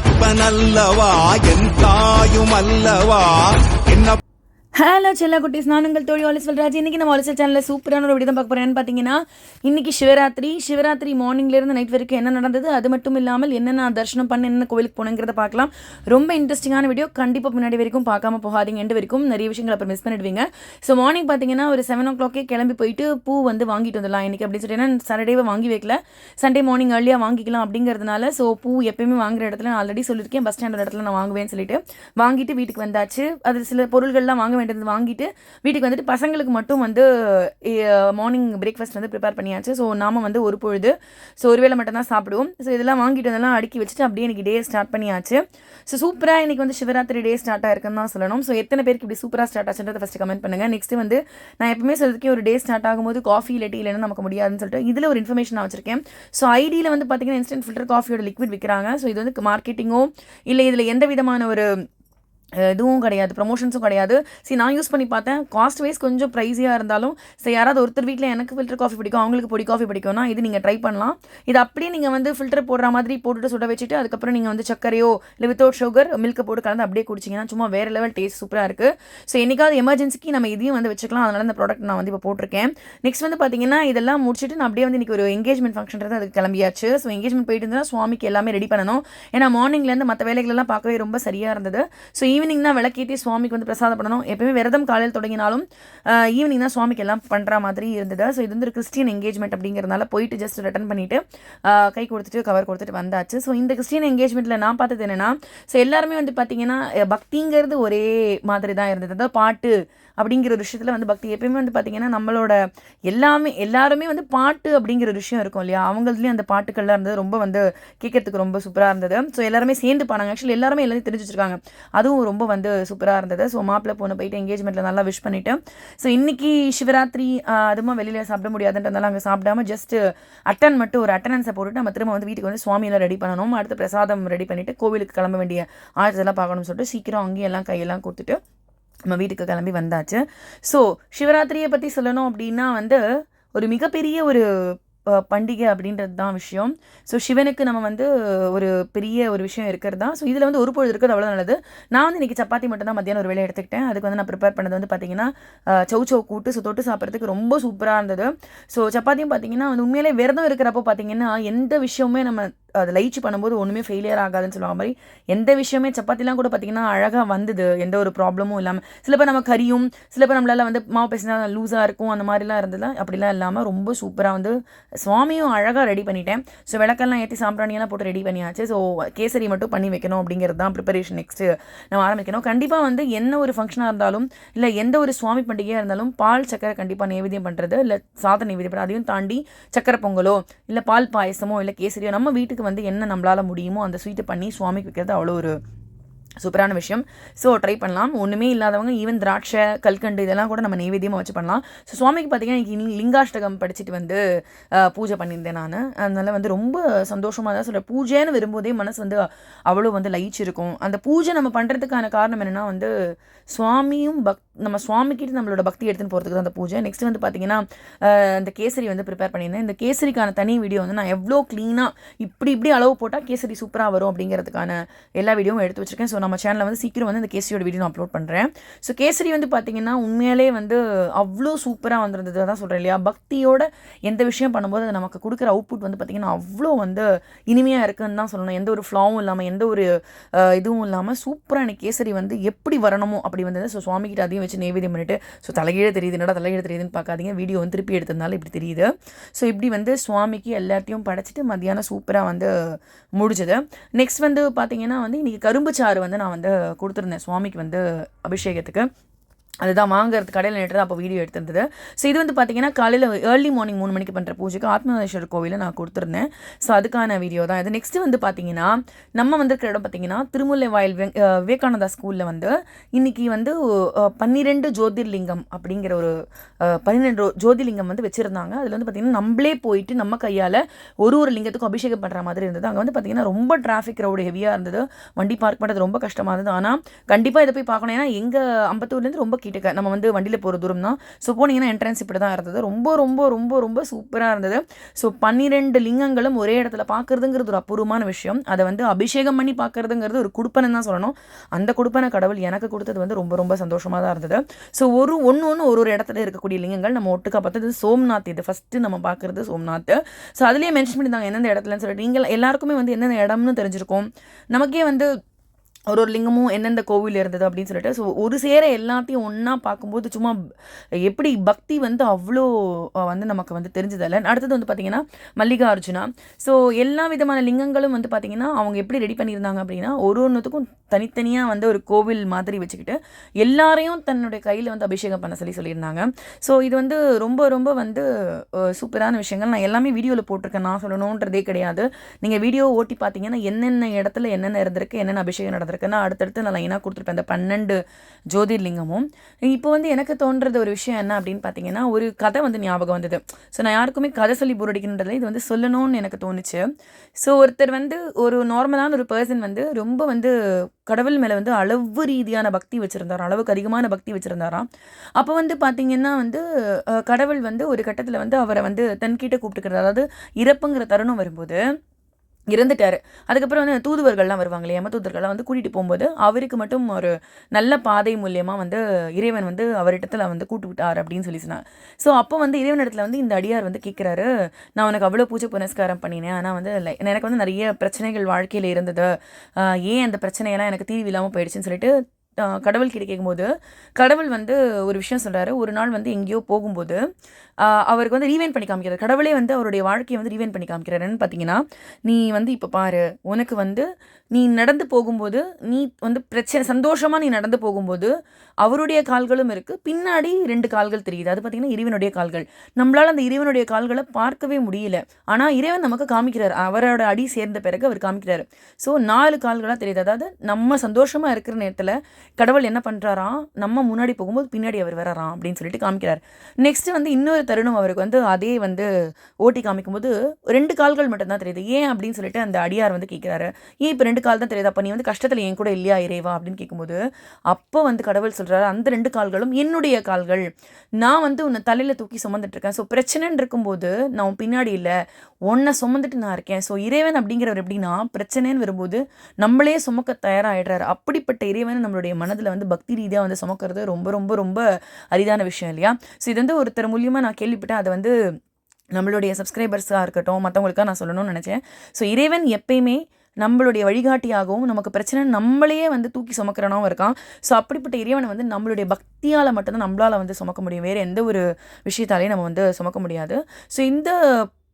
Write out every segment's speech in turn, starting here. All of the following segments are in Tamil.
என்னப்பனல்லவா என் தாயும் அல்லவா? ஹலோ செல்ல குட்டீஸ் நான் உங்கள் தோழி வாலிஸ் ராஜ் இன்றைக்கி நம்ம வாலிசல் சேனலில் சூப்பரான ஒரு வீடியோ தான் பார்க்க போகிறேன்னு பார்த்தீங்கன்னா இன்றைக்கி சிவராத்திரி. சிவராத்திரி மார்னிங்லேருந்து நைட் வரைக்கும் என்ன நடந்தது? அது மட்டும் இல்லாமல் என்னென்ன தர்ஷனம் பண்ண என்னென்ன கோவிலுக்கு போனேங்கிறத பார்க்கலாம். ரொம்ப இன்ட்ரெஸ்டிங்கான வீடியோ. கண்டிப்பாக முன்னாடி வரைக்கும் பார்க்காம போகாதீங்க. எண்டு வரைக்கும் நிறைய விஷயங்கள் அப்புறம் மிஸ் பண்ணிடுவீங்க. ஸோ மார்னிங் பார்த்தீங்கன்னா ஒரு செவன் ஓ கிளாக்கே கிளம்பி போயிட்டு பூ வந்து வாங்கிட்டு வந்துடலாம் இன்றைக்கி அப்படின்னு சொல்லிட்டு. ஏன்னா சாட்டர்டேவை வாங்கி வைக்கல. சண்டே மார்னிங் ஏர்லியாக வாங்கிக்கலாம் அப்படிங்கிறதுனால ஸோ பூ எப்பயுமே வாங்குற இடத்துல நான் ஆல்ரெடி சொல்லியிருக்கேன். பஸ் ஸ்டாண்ட் இடத்துல நான் வாங்குவேன்னு சொல்லிட்டு வாங்கிட்டு வீட்டுக்கு வந்தாச்சு. அது சில பொருள்கள்லாம் வாங்க வேண்டியது வாங்கிட்டு வீட்டுக்கு வந்துட்டு பசங்களுக்கு மட்டும் வந்து மார்னிங் பிரேக்ஃபாஸ்ட் வந்து ப்ரிப்பேர் பண்ணியாச்சு. ஸோ நாம் வந்து ஒரு பொழுது ஸோ ஒருவேளை மட்டும் தான் சாப்பிடுவோம். ஸோ இதெல்லாம் வாங்கிட்டு வந்தெல்லாம் அடுக்கி வச்சுட்டு அப்படியே எனக்கு டே ஸ்டார்ட் பண்ணியாச்சு. ஸோ சூப்பராக இன்றைக்கி வந்து சிவராத்திரி டே ஸ்டார்ட் ஆயிருக்குன்னு தான் சொல்லணும். ஸோ எத்தனை பேருக்கு இப்படி சூப்பராக ஸ்டார்ட் ஆச்சுன்றதை ஃபஸ்ட்டு கமெண்ட் பண்ணுங்கள் நெக்ஸ்ட் வந்து நான் எப்பவுமே சொல்றதுக்கே ஒரு டே ஸ்டார்ட் ஆகும்போது காஃபி இல்லை டீ இல்லைன்னா நமக்கு முடியாதுன்னு சொல்லிட்டு இதில் ஒரு இன்ஃபர்மேஷன் நான் வச்சிருக்கேன். ஸோ ஐடியில் வந்து பார்த்தீங்கன்னா இன்ஸ்டன்ட் ஃபில்டர் காஃபியோட லிக்விட் விற்கிறாங்க ஸோ இது வந்து மார்க்கெட்டிங்கோ இல்லை இதில் எந்த விதமான ஒரு இதுவும் கிடையாது ப்ரொமோஷன்ஸும் கிடையாது. சரி நான் யூஸ் பண்ணி பார்த்தேன். காஸ்ட் வைஸ் கொஞ்சம் ப்ரைஸியாக இருந்தாலும் சரி யாராவது ஒருத்தர் வீட்டில் எனக்கு ஃபில்டர் காஃபி பிடிக்கும் அவங்களுக்கு பொடி காஃபி பிடிக்கும்னா இது நீங்கள் ட்ரை பண்ணலாம். இது அப்படியே நீங்கள் வந்து ஃபில்டர் போடுற மாதிரி போட்டுட்டு சுட வச்சுட்டு அதுக்கப்புறம் நீங்கள் வந்து சர்க்கரையோ இல்லை வித்தவுட் சுகர் மில்க் போட்டு கலந்து அப்படியே குடிச்சிங்கன்னா சும்மா வேறு லெவல் டேஸ்ட் சூப்பராக இருக்குது ஸோ என்னைக்காவது எமர்ஜென்சிக்கு நம்ம இதையும் வந்து வச்சுக்கலாம். அதனால் இந்த ப்ராடக்ட் நான் வந்து இப்போ போட்டிருக்கேன். நெக்ஸ்ட் வந்து பார்த்தீங்கன்னா இதெல்லாம் முடிச்சுட்டு நான் அப்படியே வந்து இன்றைக்கி ஒரு எங்கேஜ்மெண்ட் ஃபங்க்ஷன்றது அதுக்கு கிளம்பியாச்சு. ஸோ எங்கேஜ்மெண்ட் போயிட்டு இருந்தால் சுவாமிக்கு எல்லாமே ரெடி பண்ணணும். ஏன்னா மார்னிங்லேருந்து மற்ற வேலைகளெல்லாம் பார்க்கவே ரொம்ப சரியாக இருந்தது. ஸோ ஈவினிங் தான் விளக்கேற்றி சுவாமிக்கு வந்து பிரசாதம் பண்ணணும். எப்பயுமே விரதம் காலையில் தொடங்கினாலும் ஈவினிங் தான் சுவாமிக்கு எல்லாம் பண்ணுற மாதிரி இருந்தது. ஸோ இது வந்து ஒரு கிறிஸ்டியன் எங்கேஜ்மெண்ட் அப்படிங்கிறதுனால போயிட்டு ஜஸ்ட் ரிட்டர்ன் பண்ணிட்டு கை கொடுத்துட்டு கவர் கொடுத்துட்டு வந்தாச்சு. ஸோ இந்த கிறிஸ்டியன் எங்கேஜ்மெண்ட்டில் நான் பார்த்தது என்னன்னா ஸோ எல்லாருமே வந்து பார்த்தீங்கன்னா பக்திங்கிறது ஒரே மாதிரி தான் இருந்தது. அதாவது பாட்டு அப்படிங்கிற ஒரு விஷயத்தில் வந்து பக்தி. எப்பயுமே வந்து பார்த்தீங்கன்னா நம்மளோட எல்லாமே எல்லாருமே வந்து பாட்டு அப்படிங்கிற ஒரு விஷயம் இருக்கும் இல்லையா? அவங்களதுலேயும் அந்த பாட்டுக்கள்லாம் இருந்தது. ரொம்ப வந்து கேட்கறதுக்கு ரொம்ப சூப்பராக இருந்தது. ஸோ எல்லாருமே சேர்ந்து பாடாங்க ஆக்சுவலி எல்லாருமே எல்லாத்தையும் தெரிஞ்சு வச்சிருக்காங்க. அதுவும் ரொம்ப வந்து சூப்பராக இருந்தது. ஸோ மாப்பிள்ளை பொண்ணு போயிட்டு எங்கேஜ்மெண்ட்டில் நல்லா விஷ் பண்ணிட்டு. ஸோ இன்றைக்கி சிவராத்திரி அதுமா வெளியில் சாப்பிட முடியாதுன்றதுனால அங்கே சாப்பிடாம ஜஸ்ட் அட்டன் மட்டும் ஒரு அட்டனன்ஸை போட்டுட்டு நம்ம திரும்ப வந்து வீட்டுக்கு வந்து சுவாமியெல்லாம் ரெடி பண்ணணும். அடுத்து பிரசாதம் ரெடி பண்ணிவிட்டு கோவிலுக்கு கிளம்ப வேண்டிய ஆயத்தெல்லாம் பார்க்கணும்னு சொல்லிட்டு சீக்கிரம் அங்கேயும் எல்லாம் கையெல்லாம் கொடுத்துட்டு நம்ம வீட்டுக்கு கிளம்பி வந்தாச்சு. ஸோ சிவராத்திரியை பற்றி சொல்லணும் அப்படின்னா வந்து ஒரு மிகப்பெரிய ஒரு பண்டிகை அப்படின்றது தான் விஷயம். ஸோ சிவனுக்கு நம்ம வந்து ஒரு பெரிய ஒரு விஷயம் இருக்கிறது? தான் ஸோ இதில் வந்து ஒரு பொழுது இருக்கிறது அவ்வளோ நல்லது. நான் வந்து இன்றைக்கி சப்பாத்தி மட்டும் தான் மத்தியானம் ஒரு வேலை எடுத்துக்கிட்டேன். அதுக்கு வந்து நான் ப்ரிப்பேர் பண்ணது வந்து பார்த்தீங்கன்னா சௌ சௌ கூட்டு ஸோ தொட்டு சாப்பிட்றதுக்கு ரொம்ப சூப்பராக இருந்தது. ஸோ சப்பாத்தியும் பார்த்தீங்கன்னா வந்து உண்மையிலே விரதம் இருக்கிறப்போ பார்த்தீங்கன்னா எந்த விஷயமுமே நம்ம அதை லயிச்சு பண்ணும்போது ஒன்றுமே ஃபெயிலியர் ஆகாதுன்னு சொல்லுவாங்க. மாதிரி எந்த விஷயமே சப்பாத்திலாம் கூட பார்த்தீங்கன்னா அழகாக வந்தது. எந்த ஒரு ப்ராப்ளமும் இல்லாமல் சில பேர் நம்ம கறியும் சில பேர் நம்மளால் வந்து மாவு பேசினா லூஸாக இருக்கும் அந்த மாதிரிலாம் இருந்ததுலாம் அப்படிலாம் இல்லாமல் ரொம்ப சூப்பராக வந்து சுவாமியும் அழகாக ரெடி பண்ணிட்டேன். ஸோ விளக்கெல்லாம் ஏற்றி சாம்பிராணியெல்லாம் போட்டு ரெடி பண்ணியாச்சு. ஸோ கேசரி மட்டும் பண்ணி வைக்கணும் அப்படிங்கிறது தான் ப்ரிப்பரேஷன் நெக்ஸ்ட்டு நம்ம ஆரம்பிக்கணும். கண்டிப்பாக வந்து என்ன ஒரு ஃபங்க்ஷனாக இருந்தாலும் இல்லை எந்த ஒரு சுவாமி பண்டிகையாக இருந்தாலும் பால் சக்கரை கண்டிப்பாக நைவேத்தியம் பண்ணுறது இல்லை சாதம் நைவேத்தியம் பண்ணுறது அதையும் தாண்டி சக்கரை பொங்கலோ இல்லை பால் பாயசமோ இல்லை கேசரியோ நம்ம வீட்டுக்கு வந்து என்ன நம்மளால் முடியுமோ அந்த ஸ்வீட்டை பண்ணி சுவாமிக்கு வைக்கிறது அவ்வளோ ஒரு சூப்பரான விஷயம். ஸோ ட்ரை பண்ணலாம். ஒன்றுமே இல்லாதவங்க ஈவன் திராட்சை கல்கண்டு இதெல்லாம் கூட நம்ம நைவேத்தியமாக வச்சு பண்ணலாம். ஸோ சுவாமிக்கு பார்த்தீங்கன்னா இன்னைக்கு லிங்காஷ்டகம் படிச்சுட்டு வந்து பூஜை பண்ணியிருந்தேன் நான். அதனால் வந்து ரொம்ப சந்தோஷமாக தான் சொல்கிறேன் பூஜைன்னு வரும்போதே மனசு வந்து அவ்வளோ வந்து லயிச்சிருக்கும். அந்த பூஜை நம்ம பண்ணுறதுக்கான காரணம் என்னென்னா வந்து சுவாமியும் பக்தி நம்ம சுவாமிக்கிட்ட நம்மளோட பக்தி எடுத்துன்னு போகிறதுக்கு தான் அந்த பூஜை. நெக்ஸ்ட் வந்து பார்த்தீங்கன்னா இந்த கேசரி வந்து ப்ரிப்பேர் பண்ணியிருந்தேன். இந்த கேசரிக்கான தனி வீடியோ வந்து நான் எவ்வளோ க்ளீனாக இப்படி இப்படி அளவு போட்டால் கேசரி சூப்பராக வரும் அப்படிங்கிறதுக்கான எல்லா வீடியோவும் எடுத்து வச்சிருக்கேன். ஸோ நம்ம சேனலில் வந்து சீக்கிரம் வந்து இந்த கேசரியோட வீடியோ நான் அப்லோட் பண்ணுறேன் ஸோ கேசரி வந்து பார்த்தீங்கன்னா உண்மையிலே வந்து அவ்வளோ சூப்பராக வந்திருந்தது. தான் சொல்கிறேன் இல்லையா? பக்தியோட எந்த விஷயம் பண்ணும்போது அது நமக்கு கொடுக்குற அவுட்புட் வந்து பார்த்திங்கன்னா அவ்வளோ வந்து இனிமையாக இருக்குன்னு தான் சொல்லணும். எந்த ஒரு ஃப்ளாவும் இல்லாமல் எந்த ஒரு இதுவும் இல்லாமல் சூப்பராக எனக்கு கேசரி வந்து எப்படி வரணுமோ அப்படி வந்தது. ஸோ சுவாமிகிட்ட அதையும் வச்சு நெய்வேதியம் பண்ணிட்டு ஸோ தலைகீழே தெரியுது என்னடா தலைகீழே தெரியுதுன்னு பார்க்காதீங்க. வீடியோ வந்து திருப்பி எடுத்ததுனால இப்படி தெரியுது. ஸோ இப்படி வந்து சுவாமிக்கு எல்லாத்தையும் படைச்சிட்டு மத்தியானம் சூப்பராக வந்து முடிச்சது நெக்ஸ்ட் வந்து பார்த்தீங்கன்னா வந்து இன்றைக்கி கரும்பு சாறு வந்து நான் வந்து கொடுத்துருந்தேன் சுவாமிக்கு வந்து அபிஷேகத்துக்கு. அதுதான் வாங்குறது கடையில் நேற்று அப்போ வீடியோ எடுத்திருந்தது. ஸோ இது வந்து பார்த்தீங்கன்னா காலையில் ஏர்லி மார்னிங் மூணு மணிக்கு பண்ணுற பூஜைக்கு ஆத்மநாதேஸ்வரர் கோவிலில் நான் கொடுத்துருந்தேன். ஸோ அதுக்கான வீடியோ தான். இது நெக்ஸ்ட்டு வந்து பார்த்தீங்கன்னா நம்ம வந்திருக்கிற இடம் பார்த்தீங்கன்னா திருமுல்லை வாயில் விவேகானந்தா ஸ்கூலில் வந்து இன்னைக்கு வந்து பன்னிரெண்டு ஜோதிர்லிங்கம் அப்படிங்கிற ஒரு பன்னிரெண்டு ஜோதிர்லிங்கம் வந்து வச்சுருந்தாங்க. அதில் வந்து பார்த்திங்கன்னா நம்மளே போயிட்டு நம்ம கையால் ஒரு ஒரு லிங்கத்துக்கும் அபிஷேகம் பண்ணுற மாதிரி இருந்தது. அங்கே வந்து பார்த்திங்கன்னா ரொம்ப டிராஃபிக் ரோடு ஹெவியாக இருந்தது. வண்டி பார்க் பண்ணுறது ரொம்ப கஷ்டமாக இருந்தது. ஆனால் கண்டிப்பாக இதை போய் பார்க்கணும். ஏன்னா எங்கள் அம்பத்தூர்லேருந்து ரொம்ப கிட்டக்க நம்ம வந்து வண்டியில் போகிற தூரம் தான் ஸோ போனீங்கன்னா என்ட்ரன்ஸ் இப்படி தான் இருந்தது. ரொம்ப ரொம்ப ரொம்ப ரொம்ப சூப்பராக இருந்தது. ஸோ பன்னிரெண்டு லிங்கங்களும் ஒரே இடத்துல பார்க்குறதுங்கிறது ஒரு அபூர்வமான விஷயம். அதை வந்து அபிஷேகம் பண்ணி பார்க்குறதுங்கிறது ஒரு குடுப்பனை தான் சொல்லணும். அந்த குடுப்பனை கடவுள் எனக்கு கொடுத்தது வந்து ரொம்ப ரொம்ப சந்தோஷமாக தான் இருந்தது. ஸோ ஒரு ஒன்று ஒன்று ஒரு ஒரு இடத்துல இருக்கக்கூடிய லிங்கங்கள் நம்ம ஒட்டுக்கா பார்த்தது சோம்நாத். இது ஃபஸ்ட்டு நம்ம பார்க்குறது சோம்நாத். ஸோ அதுலேயே மென்ஷன் பண்ணியிருந்தாங்க எந்தெந்த இடத்துலன்னு சொல்லிட்டு. நீங்கள் எல்லாருக்குமே வந்து எந்தெந்த இடம்னு தெரிஞ்சிருக்கும். நமக்கே வந்து ஒரு ஒரு லிங்கமும் எந்தெந்த கோவில் இருந்தது அப்படின்னு சொல்லிட்டு ஸோ ஒரு சேர எல்லாத்தையும் ஒன்றா பார்க்கும்போது சும்மா எப்படி பக்தி வந்து அவ்வளோ வந்து நமக்கு வந்து தெரிஞ்சதில்ல அடுத்தது வந்து பார்த்திங்கன்னா மல்லிகார்ஜுனா. ஸோ எல்லா விதமான லிங்கங்களும் வந்து பார்த்திங்கன்னா அவங்க எப்படி ரெடி பண்ணியிருந்தாங்க அப்படின்னா ஒரு ஒன்றுத்துக்கும் தனித்தனியாக வந்து ஒரு கோவில் மாதிரி வச்சுக்கிட்டு எல்லாரையும் தன்னுடைய கையில் வந்து அபிஷேகம் பண்ண சொல்லி சொல்லியிருந்தாங்க. ஸோ இது வந்து ரொம்ப ரொம்ப வந்து சூப்பரான விஷயங்கள். நான் எல்லாமே வீடியோவில் போட்டிருக்கேன். நான் சொல்லணுன்றதே கிடையாது. நீங்கள் வீடியோ ஓட்டி பார்த்தீங்கன்னா என்னென்ன இடத்துல என்னென்ன இருந்திருக்கு என்னென்ன அபிஷேகம் நடந்திருக்குன்னா அடுத்தடுத்து நான் லைனாக கொடுத்துருப்பேன். அந்த பன்னெண்டு ஜோதிர்லிங்கமும். இப்போ வந்து எனக்கு தோன்றது ஒரு விஷயம் என்ன அப்படின்னு பார்த்தீங்கன்னா ஒரு கதை வந்து ஞாபகம் வந்தது. ஸோ நான் யாருக்குமே கதை சொல்லி போர் இது வந்து சொல்லணும்னு எனக்கு தோணுச்சு. ஸோ ஒருத்தர் வந்து ஒரு நார்மலான ஒரு பர்சன் வந்து ரொம்ப வந்து கடவுள் மேலே வந்து அளவு ரீதியான பக்தி வச்சுருந்தாராம். அளவுக்கு அதிகமான பக்தி வச்சுருந்தாராம். அப்போ வந்து பார்த்தீங்கன்னா வந்து கடவுள் வந்து ஒரு கட்டத்தில் வந்து அவரை வந்து தன்கிட்ட கூப்பிட்டுக்கிறது அதாவது இறப்புங்கிற தருணம் வரும்போது இறந்துட்டார். அதுக்கப்புறம் வந்து தூதுவர்கள்லாம் வருவாங்க இல்லையா? தூதர்கள்லாம் வந்து கூட்டிகிட்டு போகும்போது அவருக்கு மட்டும் ஒரு நல்ல பாதை மூலியமாக வந்து இறைவன் வந்து அவரிடத்தில் வந்து கூட்டு விட்டார் அப்படின்னு சொல்லி சொன்னார் ஸோ அப்போ வந்து இறைவன் இடத்துல வந்து இந்த அடியார் வந்து கேட்குறாரு நான் உனக்கு அவ்வளோ பூஜை புனஸ்காரம் பண்ணினேன். ஆனால் வந்து like, எனக்கு வந்து நிறைய பிரச்சனைகள் வாழ்க்கையில் இருந்தது. ஏன் அந்த பிரச்சனையெல்லாம் எனக்கு தீர்வு இல்லாமல் போயிடுச்சுன்னு சொல்லிட்டு கடவுள் கிட்ட கேட்கும்போது கடவுள் வந்து ஒரு விஷயம் சொல்கிறாரு ஒரு நாள் வந்து எங்கேயோ போகும்போது அவருக்கு வந்து ரீவைன் பண்ணி காமிக்கிறார். கடவுளே வந்து அவருடைய வாழ்க்கையை வந்து ரீவைன் பண்ணி காமிக்கிறார் என்னன்னு பார்த்தீங்கன்னா நீ வந்து இப்போ பாரு உனக்கு வந்து நீ நடந்து போகும்போது நீ வந்து பிரச்சனை சந்தோஷமாக நீ நடந்து போகும்போது அவருடைய கால்களும் இருக்குது பின்னாடி ரெண்டு கால்கள் தெரியுது. அது பார்த்தீங்கன்னா இறைவனுடைய கால்கள். நம்மளால் அந்த இறைவனுடைய கால்களை பார்க்கவே முடியல. ஆனால் இறைவன் நமக்கு காமிக்கிறார். அவரோட அடி சேர்ந்த பிறகு அவர் காமிக்கிறார். ஸோ நாலு கால்களாக தெரியுது. அதாவது நம்ம சந்தோஷமாக இருக்கிற நேரத்தில் கடவுள் என்ன பண்ணுறாராம் நம்ம முன்னாடி போகும்போது பின்னாடி அவர் வராராம் அப்படின்னு சொல்லிட்டு காமிக்கிறார். நெக்ஸ்ட் வந்து இன்னொரு தருணம் அவருக்கு வந்து அதே வந்து ஓட்டி காமிக்கும்போது ரெண்டு கால்கள் மட்டும்தான் தெரியுது. ஏன் அப்படின்னு சொல்லிட்டு அந்த அடியார் வந்து கேட்குறாரு ஏன் இப்போ ரெண்டு கால் தான் தெரியுது? அப்போ நீ வந்து கஷ்டத்தில் என் கூட இல்லையா இறைவா அப்படின்னு கேட்கும்போது அப்போ வந்து கடவுள் சொல்கிறாரு அந்த ரெண்டு கால்களும் என்னுடைய கால்கள். நான் வந்து உன்னை தலையில் தூக்கி சுமந்துட்டு இருக்கேன். ஸோ பிரச்சனைன்னு இருக்கும்போது நான் உன் பின்னாடி இல்லை. உன்னை சுமந்துட்டு நான் இருக்கேன். ஸோ இறைவன் அப்படிங்கிறவர் எப்படின்னா பிரச்சனைன்னு வரும்போது நம்மளே சுமக்க தயாராகிடுறாரு அப்படிப்பட்ட இறைவன் நம்மளுடைய மனதில் வந்து பக்தி ரீதியாக வந்து சுமக்கிறது ரொம்ப ரொம்ப ரொம்ப அரிதான விஷயம் இல்லையா? ஸோ இது வந்து ஒருத்தர் மூலியமாக நான் கேள்விப்பட்டேன். அதை வந்து நம்மளுடைய சப்ஸ்கிரைபர்ஸாக இருக்கட்டும் மற்றவங்களுக்காக நான் சொல்லணும்னு நினச்சேன். ஸோ இறைவன் எப்பயுமே நம்மளுடைய வழிகாட்டியாகவும் நமக்கு பிரச்சனை நம்மளையே வந்து தூக்கி சுமக்கிறனாவும் இருக்கான். ஸோ அப்படிப்பட்ட இறைவனை வந்து நம்மளுடைய பக்தியால் மட்டும்தான் நம்மளால் வந்து சுமக்க முடியும். வேறு எந்த ஒரு விஷயத்தாலையும் நம்ம வந்து சுமக்க முடியாது. ஸோ இந்த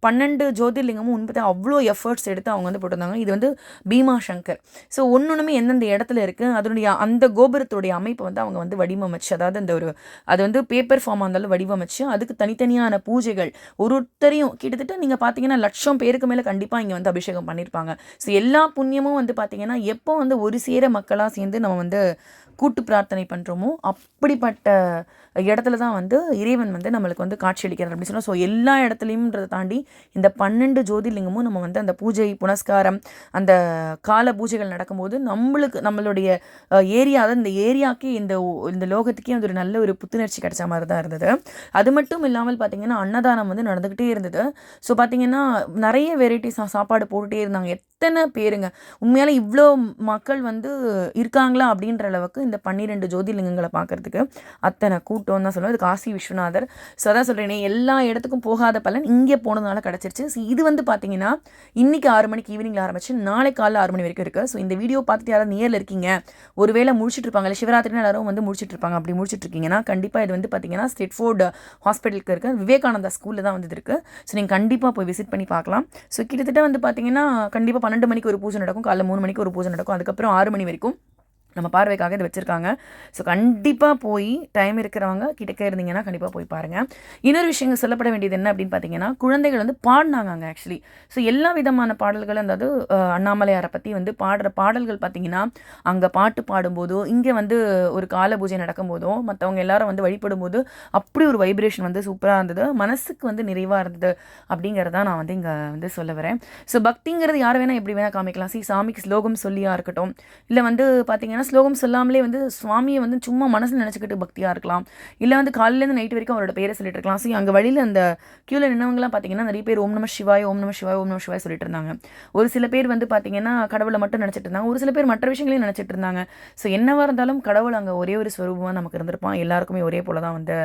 பன்னெண்டு ஜோதிர்லிங்கமும் உண்மையாக அவ்வளோ எஃபர்ட்ஸ் எடுத்து அவங்க வந்து போட்டிருந்தாங்க. இது வந்து பீமா சங்கர். ஸோ ஒன்றுமே எந்தெந்த இடத்துல இருக்குது அதனுடைய அந்த கோபுரத்துடைய அமைப்பை வந்து அவங்க வந்து வடிவமைச்சு அதாவது அந்த ஒரு அது வந்து பேப்பர் ஃபார்மாக இருந்தாலும் வடிவமைச்சு அதுக்கு தனித்தனியான பூஜைகள். ஒரு ஒருத்தரையும் கிட்டத்தட்ட நீங்கள் பார்த்தீங்கன்னா லட்சம் பேருக்கு மேலே கண்டிப்பாக இங்கே வந்து அபிஷேகம் பண்ணியிருப்பாங்க ஸோ எல்லா புண்ணியமும் வந்து பார்த்தீங்கன்னா எப்போ வந்து ஒரு சேர மக்களாக சேர்ந்து நம்ம வந்து கூட்டு பிரார்த்தனை பண்ணுறோமோ அப்படிப்பட்ட இடத்துல தான் வந்து இறைவன் வந்து நம்மளுக்கு வந்து காட்சி அளிக்கிறார் அப்படின்னு சொன்னால் ஸோ எல்லா இடத்துலையும்ன்றதை தாண்டி இந்த பன்னெண்டு ஜோதிர்லிங்கமும் நம்ம வந்து அந்த பூஜை புனஸ்காரம் அந்த கால பூஜைகள் நடக்கும்போது நம்மளுக்கு நம்மளுடைய ஏரியா அதாவது இந்த ஏரியாக்கே இந்த இந்த லோகத்துக்கே வந்து ஒரு நல்ல ஒரு புத்துணர்ச்சி கிடைச்ச மாதிரி தான் இருந்தது. அது மட்டும் இல்லாமல் பார்த்தீங்கன்னா அன்னதானம் வந்து நடந்துக்கிட்டே இருந்தது. ஸோ பார்த்தீங்கன்னா நிறைய வெரைட்டிஸ் சாப்பாடு போட்டுகிட்டே இருந்தாங்க. எத்தனை பேருங்க? உண்மையால் இவ்வளோ மக்கள் வந்து இருக்காங்களா அப்படின்ற அளவுக்கு இந்த பன்னிரெண்டு ஜோதிர்லிங்கங்களை பார்க்கறதுக்கு அத்தனை கூட்டம் தான் சொல்லுவேன் இது காசி விஸ்வநாதர் ஸோ அதான் சொல்கிறேனே எல்லா இடத்துக்கும் போகாத பலன் இங்கே போனதுனால கிடச்சிருச்சு. ஸோ இது வந்து பார்த்தீங்கன்னா இன்னைக்கு ஆறு மணிக்கு ஈவினிங்கில் ஆரம்பிச்சு நாளை காலையில் ஆறு மணி வரைக்கும் இருக்குது ஸோ இந்த வீடியோ பார்த்துட்டு யாராவது நேரில் இருக்கீங்க ஒருவேளை முடிச்சிட்டு இருப்பாங்கல்ல சிவராத்திரினா எல்லாரும் வந்து முடிச்சிட்டு இருப்பாங்க அப்படி முடிச்சிட்டு இருக்கீங்கன்னா கண்டிப்பாக இது வந்து பார்த்தீங்கன்னா ஸ்டெட்ஃபோர்டு ஹாஸ்பிட்டலுக்கு இருக்க விவேகானந்தா ஸ்கூலில் தான் வந்து இருக்குது ஸோ நீங்கள் கண்டிப்பாக போய் விசிட் பண்ணி பார்க்கலாம். ஸோ கிட்டத்தட்ட வந்து பார்த்தீங்கன்னா கண்டிப்பாக பன்னெண்டு மணிக்கு ஒரு பூஜை நடக்கும் காலைல மூணு மணிக்கு ஒரு பூஜை நடக்கும் அதுக்கப்புறம் ஆறு மணி வரைக்கும் நம்ம பார்வைக்காக இது வச்சுருக்காங்க. ஸோ கண்டிப்பாக போய் டைம் இருக்கிறவங்க கிட்டக்க இருந்தீங்கன்னா கண்டிப்பாக போய் பாருங்கள் இன்னொரு விஷயங்கள் சொல்லப்பட வேண்டியது என்ன அப்படின்னு பார்த்தீங்கன்னா குழந்தைகள் வந்து பாடினாங்க அங்கே ஆக்சுவலி ஸோ எல்லா விதமான பாடல்களும் அதாவது அண்ணாமலையாரை பற்றி வந்து பாடுற பாடல்கள் பார்த்தீங்கன்னா அங்கே பாட்டு பாடும்போதோ இங்கே வந்து ஒரு கால பூஜை நடக்கும்போதோ மற்றவங்க எல்லாரும் வந்து வழிபடும் போது அப்படி ஒரு வைப்ரேஷன் வந்து சூப்பராக இருந்தது. மனசுக்கு வந்து நிறைவாக இருந்தது அப்படிங்கிறத நான் வந்து இங்கே வந்து சொல்ல வரேன். ஸோ பக்திங்கிறது யார் வேணால் எப்படி வேணால் காமிக்கலாம். சி சாமிக்கு ஸ்லோகம் சொல்லியாக இருக்கட்டும். இல்லை வந்து பார்த்தீங்கன்னா ஸ்லோகம் சொல்லாமலே வந்து சுவாமியை வந்து சும்மா மனசில் நினச்சிக்கிட்டு பக்தியாக இருக்கலாம். இல்லை வந்து காலையிலேருந்து நைட் வரைக்கும் அவரோட பேரை சொல்லிட்டு இருக்கலாம். ஸோ அங்கே வழியில் அந்த க்யூவில் நின்னவங்கலாம் பார்த்தீங்கன்னா நிறைய பேர் ஓம் நம சிவாய் ஓம் நம சிவாய் ஓம் நம சிவாய் சொல்லிட்டு இருந்தாங்க. ஒரு சில பேர் வந்து பார்த்தீங்கன்னா கடவுளை மட்டும் நினச்சிட்டு இருந்தாங்க. ஒரு சில பேர் மற்ற விஷயங்களையும் நினச்சிட்டு இருந்தாங்க. ஸோ என்னவாக இருந்தாலும் கடவுள் அங்கே ஒரே ஒரு ஸ்வரூபமாக நமக்கு இருந்திருப்பான். எல்லாருக்குமே ஒரே போல தான் வந்து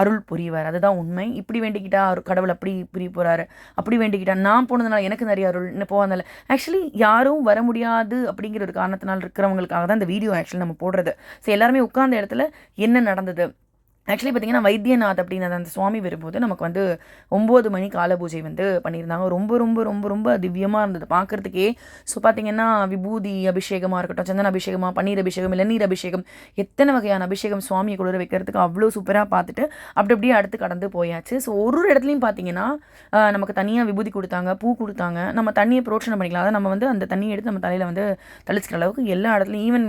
அருள் புரிவார். அதுதான் உண்மை. இப்படி வேண்டிக்கிட்டா அரு கடவுள் அப்படி புரிய போகிறாரு அப்படி வேண்டிக்கிட்டா நான் போனதுனால எனக்கு நிறைய அருள் போகாதனால. ஆக்சுவலி யாரும் வர முடியாது அப்படிங்கிற ஒரு காரணத்தினால் இருக்கிறவங்களுக்காக தான் இந்த வீடியோ ஆக்சுவலி நம்ம போடுறது. ஸோ எல்லாருமே உட்கார்ந்த இடத்துல என்ன நடந்தது? ஆக்சுவலி பார்த்தீங்கன்னா வைத்தியநாத் அப்படின்னு அந்த சுவாமி வரும்போது நமக்கு வந்து ஒம்பது மணி கால பூஜை வந்து பண்ணியிருந்தாங்க. ரொம்ப ரொம்ப ரொம்ப ரொம்ப திவ்யமாக இருந்தது. பார்க்குறதுக்கே ஸோ பார்த்தீங்கன்னா விபூதி அபிஷேகமாக இருக்கட்டும் சந்தன அபிஷேகமாக பன்னீர் அபிஷேகம் இளநீர் அபிஷேகம் எத்தனை வகையான அபிஷேகம் சுவாமியை குளிர வைக்கிறதுக்கு அவ்வளோ சூப்பராக பார்த்துட்டு அப்படி அப்படியே அடுத்து கடந்து போயாச்சு. ஸோ ஒரு ஒரு இடத்துலையும் பார்த்தீங்கன்னா நமக்கு தனியாக விபூதி கொடுத்தாங்க பூ கொடுத்தாங்க. நம்ம தண்ணியை புரோட்சனை பண்ணிக்கலாம். அதை நம்ம வந்து அந்த தண்ணியை எடுத்து நம்ம தலையில் வந்து தெளிச்சிக்கிற அளவுக்கு எல்லா இடத்துலையும் ஈவன்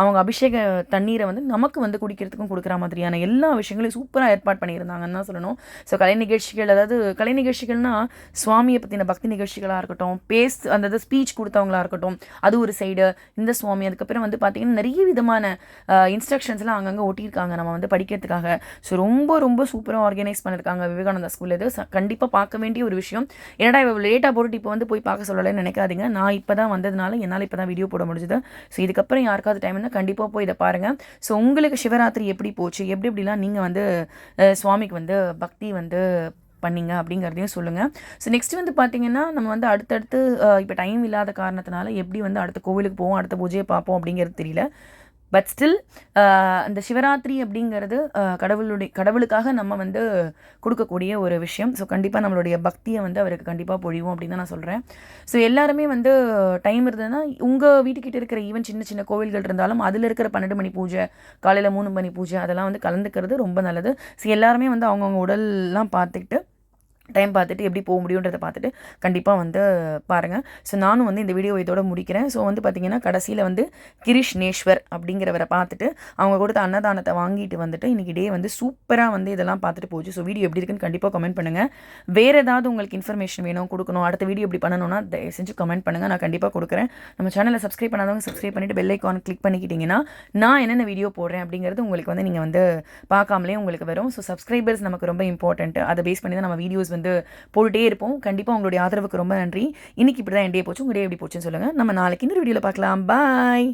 அவங்க அபிஷேக தண்ணீரை வந்து நமக்கு வந்து குடிக்கிறதுக்கும் கொடுக்குற மாதிரியான எல்லா விஷயங்களையும் சூப்பராக ஏற்பாடு பண்ணியிருந்தாங்கன்னு தான் சொல்லணும். ஸோ கலை நிகழ்ச்சிகள் அதாவது கலை நிகழ்ச்சிகள்னா சுவாமியை பற்றின பக்தி நிகழ்ச்சிகளாக இருக்கட்டும் பேஸ் அந்த இது ஸ்பீச் கொடுத்தவங்களா இருக்கட்டும் அது ஒரு சைடு இந்த சுவாமி அதுக்கப்புறம் வந்து பார்த்திங்கன்னா நிறைய விதமான இன்ஸ்ட்ரக்ஷன்ஸ்லாம் அங்கங்கே ஒட்டியிருக்காங்க நம்ம வந்து படிக்கிறதுக்காக. ஸோ ரொம்ப ரொம்ப சூப்பராக ஆர்கனைஸ் பண்ணியிருக்காங்க விவேகானந்தா ஸ்கூலில் இது கண்டிப்பாக பார்க்க வேண்டிய ஒரு விஷயம். ஏன்னா இவ்வளோ லேட்டாக போட்டுட்டு இப்போ வந்து போய் பார்க்க சொல்லலைன்னு நினைக்காதீங்க. நான் இப்போ தான் வந்ததுனால என்னால் இப்போ தான் வீடியோ போட முடிஞ்சுது. ஸோ இதுக்கப்புறம் யாருக்காவது டைம்னா கண்டிப்பாக போய் இதை பாருங்கள் ஸோ உங்களுக்கு சிவராத்திரி எப்படி போச்சு? எப்படி எப்படிலாம் நீங்கள் வந்து சுவாமிக்கு வந்து பக்தி வந்து பண்ணீங்க அப்படிங்கிறதையும் சொல்லுங்கள் ஸோ நெக்ஸ்ட் வந்து பார்த்தீங்கன்னா நம்ம வந்து அடுத்தடுத்து இப்போ டைம் இல்லாத காரணத்தினால எப்படி வந்து அடுத்த கோவிலுக்கு போவோம் அடுத்த பூஜையை பார்ப்போம் அப்படிங்கிறது தெரியல. பட் ஸ்டில் uh, அந்த சிவராத்திரி அப்படிங்கிறது uh, கடவுளுடைய கடவுளுக்காக நம்ம வந்து கொடுக்கக்கூடிய ஒரு விஷயம். ஸோ கண்டிப்பாக நம்மளுடைய பக்தியை வந்து அவருக்கு கண்டிப்பாக பொழிவோம் அப்படின்னு தான் நான் சொல்கிறேன் ஸோ எல்லாருமே வந்து டைம் இருந்ததுன்னா உங்கள் வீட்டுக்கிட்ட இருக்கிற ஈவன் சின்ன சின்ன கோவில்கள் இருந்தாலும் அதில் இருக்கிற பன்னெண்டு மணி பூஜை காலையில் மூணு மணி பூஜை அதெல்லாம் வந்து கலந்துக்கிறது ரொம்ப நல்லது. ஸோ எல்லாருமே வந்து அவங்கவுங்க உடல்லாம் பார்த்துக்கிட்டு டைம் பார்த்துட்டு எப்படி போக முடியுன்றதை பார்த்துட்டு கண்டிப்பாக வந்து பாருங்கள் ஸோ நானும் வந்து இந்த வீடியோ இதோட முடிக்கிறேன். ஸோ வந்து பார்த்திங்கன்னா கடைசியில் வந்து கிரிஷ் நேஸ்வர் அப்படிங்கிறவரை பார்த்துட்டு அவங்க கொடுத்த அன்னதானத்தை வாங்கிட்டு வந்துட்டு இன்றைக்கி டே வந்து சூப்பராக வந்து இதெல்லாம் பார்த்துட்டு போச்சு. ஸோ வீடியோ எப்படி இருக்குன்னு கண்டிப்பாக கமெண்ட் பண்ணுங்கள் வேறு ஏதாவது உங்களுக்கு இன்ஃபர்மேஷன் வேணும் கொடுக்கணும் அடுத்த வீடியோ இப்படி பண்ணணும்னா தயவு செஞ்சு கமெண்ட் பண்ணுங்கள் நான் கண்டிப்பாக கொடுக்குறேன். நம்ம சேனலை சப்ஸ்கிரைப் பண்ணாதவங்க சப்ஸ்கிரைப் பண்ணிவிட்டு பெல் ஐக்கான் கிளிக் பண்ணிக்கிட்டிங்கன்னா நான் என்னென்ன வீடியோ போடுறேன் அப்படிங்கிறது உங்களுக்கு வந்து நீங்கள் வந்து பார்க்காமலே உங்களுக்கு வரும். ஸோ சப்ஸ்கிரைபர்ஸ் நமக்கு ரொம்ப இம்பார்ட்டன்ட் அதை பேஸ் பண்ணி தான் நம்ம வீடியோஸ் வந்து போட்டுகிட்டே இருப்போம். கண்டிப்பாக உங்களுடைய ஆதரவுக்கு ரொம்ப நன்றி. இன்னைக்கு இப்படி தான் என் டே போச்சு. உங்கள் டே எப்படி போச்சுன்னு சொல்லுங்கள் நம்ம நாளைக்கு இன்னொரு வீடியோவில் பார்க்கலாம். பாய்